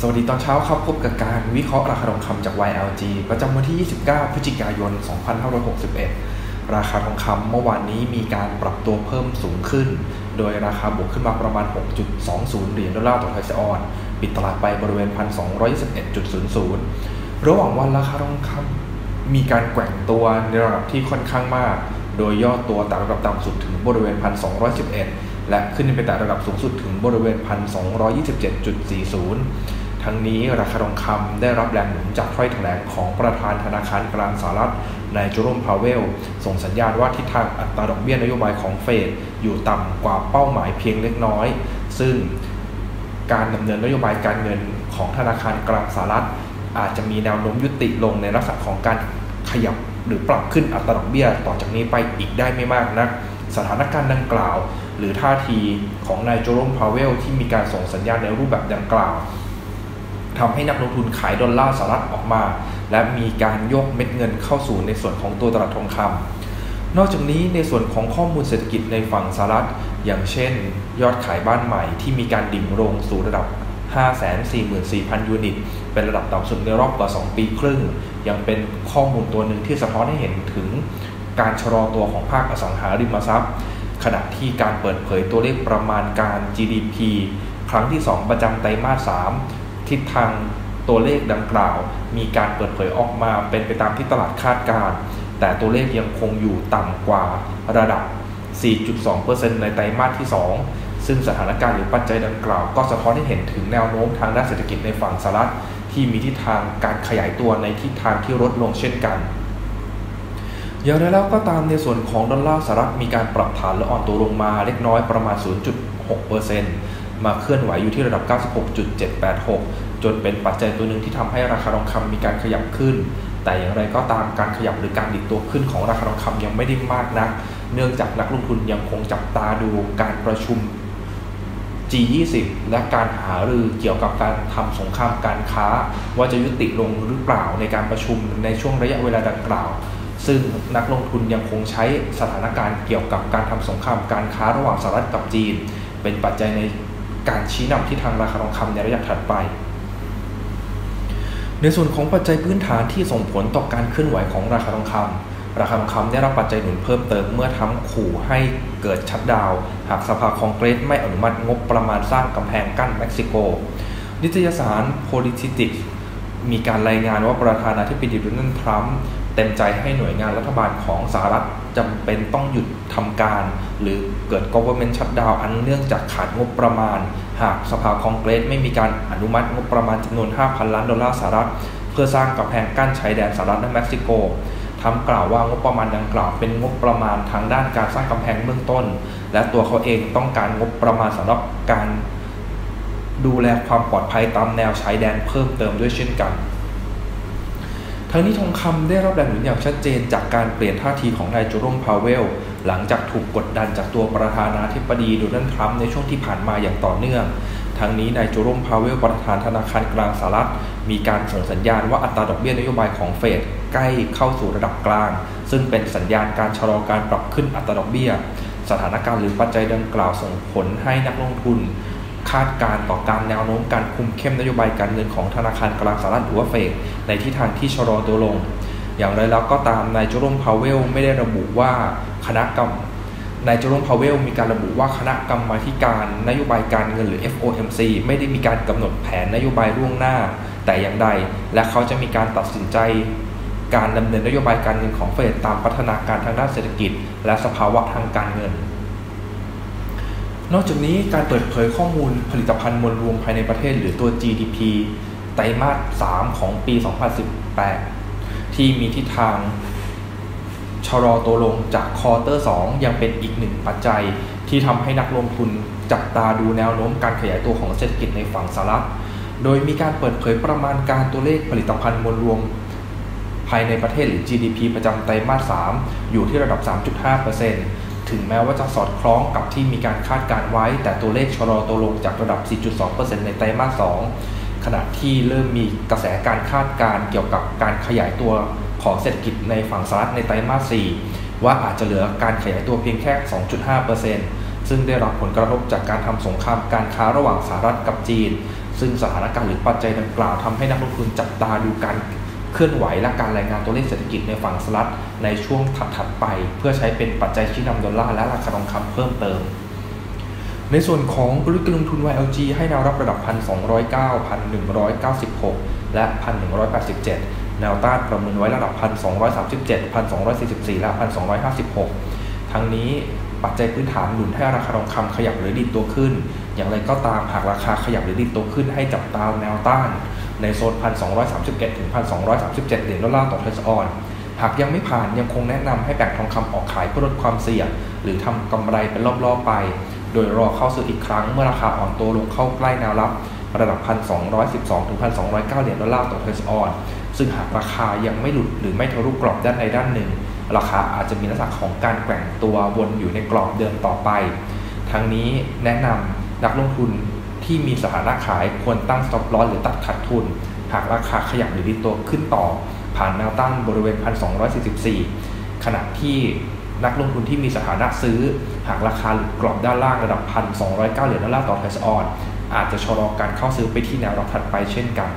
สวัสดีตอนเช้าครับพบกับการวิเคราะห์ราคาทองคำจาก YLG ประจำวันที่ 29 พฤศจิกายน 2561 ราคาทองคำเมื่อวานนี้มีการปรับตัวเพิ่มสูงขึ้น โดยราคาบวกขึ้นมาประมาณ 6.20 เหรียญดอลลาร์ต่อไทยออนปิดตลาดไปบริเวณ 1,221.00 ระหว่างวันราคาทองคำมีการแกว่งตัวในระดับที่ค่อนข้างมาก โดยย่อตัวจากระดับต่ำสุดถึงบริเวณ 1,211 และขึ้นไปแต่ระดับสูงสุดถึงบริเวณ 1,227.40 ทั้งนี้ราคาทองคำได้รับแรงหนุนจากถ้อยแถลงของประธานธนาคารกลางสหรัฐนายโจโรมพาวเวล ส่งสัญญาณว่าทิศทางอัตราดอกเบี้ยนโยบายของเฟดอยู่ต่ำกว่าเป้าหมายเพียงเล็กน้อย ซึ่งการดำเนินนโยบายการเงินของธนาคารกลางสหรัฐ อาจจะมีแนวโน้มยุติลงในลักษณะของการขยับหรือปรับขึ้นอัตราดอกเบี้ยต่อจากนี้ไปอีกได้ไม่มากนักสถานการณ์ดังกล่าว หรือท่าทีของนายโจรมพาวเวลที่มีการส่งสัญญาณในรูปแบบดังกล่าว ทำให้นักลงทุนขายดอลลาร์สหรัฐออกมา และมีการยกเม็ดเงินเข้าสู่ในส่วนของตัวตลาดทองคำนอกจากนี้ในส่วนของข้อมูลเศรษฐกิจในฝั่งสหรัฐ อย่างเช่น ยอดขายบ้านใหม่ที่มีการดิ่งลงสู่ระดับ 544,000 ยูนิต เป็นระดับต่ำสุดในรอบกว่า 2 ปีครึ่ง ยังเป็นข้อมูลตัวหนึ่งที่สะท้อนให้เห็นถึงการชะลอตัวของภาคอสังหาริมทรัพย์ ขณะที่การเปิดเผยตัวเลขประมาณการ GDP ครั้งที่ 2 ประจำไตรมาส 3 ทิศทางตัวเลขดังกล่าว มีการเปิดเผยออกมาเป็นไปตามที่ตลาดคาดการณ์แต่ตัวเลขยังคงอยู่ต่ำกว่าระดับ 4.2%ในไตรมาสที่ 2 ซึ่งสถานการณ์หรือปัจจัยดังกล่าว ก็สะท้อนให้เห็นถึงแนวโน้มทางด้านเศรษฐกิจในฝั่งสหรัฐที่มีทิศทางการขยายตัวในทิศทางที่ลดลงเช่นกันอย่างไรแล้วก็ตามในส่วนของดอลลาร์สหรัฐมีการปรับฐานและอ่อนตัวลงมาเล็กน้อยประมาณ 0.6% มาเคลื่อนไหวอยู่ที่ระดับ 96.786 จนเป็นปัจจัยตัวหนึ่งที่ทำให้ราคาทองคำมีการขยับขึ้น แต่อย่างไรก็ตามการขยับหรือการดิดตัวขึ้นของราคาทองคำยังไม่ได้มากนัก เนื่องจากนักลงทุนยังคงจับตาดูการประชุม G20 และการหารือเกี่ยวกับการทำสงครามการค้า ว่าจะยุติลงหรือเปล่าในการประชุมในช่วงระยะเวลาดังกล่าว ซึ่งนักลงทุนยังคงใช้สถานการณ์เกี่ยวกับการทำสงครามการค้าระหว่างสหรัฐกับจีน เป็นปัจจัยใน การชี้นำที่ทางราคาทองคำในระยะถัดไป ในส่วนของปัจจัยพื้นฐานที่ส่งผลต่อการเคลื่อนไหวของราคาทองคำราคาทองคำได้รับปัจจัยหนุนเพิ่มเติมเมื่อทำขู่ให้เกิดชัดดาว หากสภาคองเกรสไม่อนุมัติงบประมาณสร้างกำแพงกั้นเม็กซิโก นิตยสาร Politics มีการรายงานว่าประธานาธิบดีโดนัลด์ทรัมป์ เต็มใจให้หน่วยงานรัฐบาลของสหรัฐจำเป็นต้องหยุดทำการ หรือเกิด government shutdown อันเนื่องจากขาดงบประมาณ หากสภาคองเกรสไม่มีการอนุมัติงบประมาณจำนวน 5,000 ล้านดอลลาร์สหรัฐ เพื่อสร้างกำแพงกั้นชายแดนสหรัฐและเม็กซิโกทำกล่าวว่างบประมาณดังกล่าวเป็นงบประมาณทางด้านการสร้างกำแพงเบื้องต้น และตัวเขาเองต้องการงบประมาณสำหรับการดูแลความปลอดภัยตามแนวชายแดนเพิ่มเติมด้วยเช่นกัน ทั้งนี้ทองคำได้รับแรงหนุนอย่างชัดเจนจากการเปลี่ยนท่าทีของนายโจโรมพาวเวล หลังจากถูกกดดันจากตัวประธานาธิบดีโดนัลด์ทรัมป์ในช่วงที่ผ่านมาอย่างต่อเนื่อง ทั้งนี้นายโจโรมพาวเวลประธานธนาคารกลางสหรัฐ มีการส่งสัญญาณว่าอัตราดอกเบี้ยนโยบายของเฟดใกล้เข้าสู่ระดับกลาง ซึ่งเป็นสัญญาณการชะลอการปรับขึ้นอัตราดอกเบี้ย สถานการณ์หรือปัจจัยดังกล่าวส่งผลให้นักลงทุน คาดการต่อการแนวโน้มการคุมเข้มนโยบายการเงินของธนาคารกลางสหรัฐหรือว่าเฟดในทิศทางที่ชะลอตัวลง อย่างไรแล้วก็ตามนายโจโรมพาวเวลไม่ได้ระบุว่าคณะกรรมนายโจโรมพาวเวลมีการระบุว่าคณะกรรมาการนโยบายการเงินหรือ FOMC ไม่ได้มีการกำหนดแผนนโยบายล่วงหน้า แต่อย่างใด และเขาจะมีการตัดสินใจ การดำเนินนโยบายการเงินของเฟดตามพัฒนาการทางด้านเศรษฐกิจ และสภาวะทางการเงิน นอกจากนี้การเปิดเผยข้อมูลผลิตภัณฑ์มวลรวมภายในประเทศ หรือตัว GDP ไตรมาส 3 ของปี 2018 ที่มีทิศทางชะลอตัวลงจากคอเตอร์ 2 ยังเป็นอีกหนึ่งปัจจัยที่ทำให้นักลงทุนจับตาดูแนวโน้มการขยายตัวของเศรษฐกิจในฝั่งสหรัฐ โดยมีการเปิดเผยประมาณการตัวเลขผลิตภัณฑ์มวลรวม ภายในประเทศหรือ GDP ประจำไตรมาส 3 อยู่ที่ระดับ 3.5% ถึงแม้ว่าจะสอดคล้องกับที่มีการคาดการไว้ แต่ตัวเลขชะลอตัวลงจากระดับ 4.2%ในไตรมาส 2 ขณะที่เริ่มมีกระแสการคาดการเกี่ยวกับการขยายตัวของเศรษฐกิจในฝั่งสหรัฐในไตรมาส 4 ว่าอาจจะเหลือการขยายตัวเพียงแค่ 2.5%ซึ่งได้รับผลกระทบจากการทำสงครามการค้าระหว่างสหรัฐกับจีน ซึ่งสถานการณ์หรือปัจจัยดังกล่าวทำให้นักลงทุนจับตาดูการ เคลื่อนไหวและการรายงานตัวเลขเศรษฐกิจในฝั่งสหรัฐในช่วงถัดๆไป เพื่อใช้เป็นปัจจัยชี้นำดอลลาร์และราคาทองคำเพิ่มเติม ในส่วนของกลยุทธ์การลงทุน YLG ให้แนวรับระดับ 1,209 1,196 และ 1,187 แนวต้านประเมินไว้ระดับ 1,237 1,244 และ 1,256 ทั้งนี้ปัจจัยพื้นฐานหนุนให้ราคาทองคำขยับหรือดิดตัวขึ้น อย่างไรก็ตามหากราคาขยับหรือดิดตัวขึ้นให้จับตาแนวต้าน ในโซน 1,231 ถึง 1,237 เหรียญดอลลาร์ต่อเทสออน หากยังไม่ผ่านยังคงแนะนำให้แบ่งทองคำออกขายเพื่อลดความเสี่ยง หรือทำกำไรเป็นรอบๆไป โดยรอเข้าซื้ออีกครั้งเมื่อราคาอ่อนตัวลงเข้าใกล้แนวรับระดับ 1,212 ถึง 1,209 เหรียญดอลลาร์ต่อเทสออน ซึ่งหากราคายังไม่หลุดหรือไม่ทะลุกรอบด้านใดด้านหนึ่ง ราคาอาจจะมีลักษณะของการแกว่งตัววนอยู่ในกรอบเดิมต่อไป ทั้งนี้แนะนำนักลงทุน ที่มีสถานะขายควรตั้งสต็อปลอสหรือตัดขาดทุน หากราคาขยับหรือดิดตัวขึ้นต่อ ผ่านแนวต้านบริเวณ 1,244 ขณะที่นักลงทุนที่มีสถานะซื้อ หากราคาหลุดกรอบด้านล่างระดับ 1,209 เหรียญดอลลาร์ต่อเทสออนอาจจะชะลอการเข้าซื้อไปที่แนวรับถัดไปเช่นกัน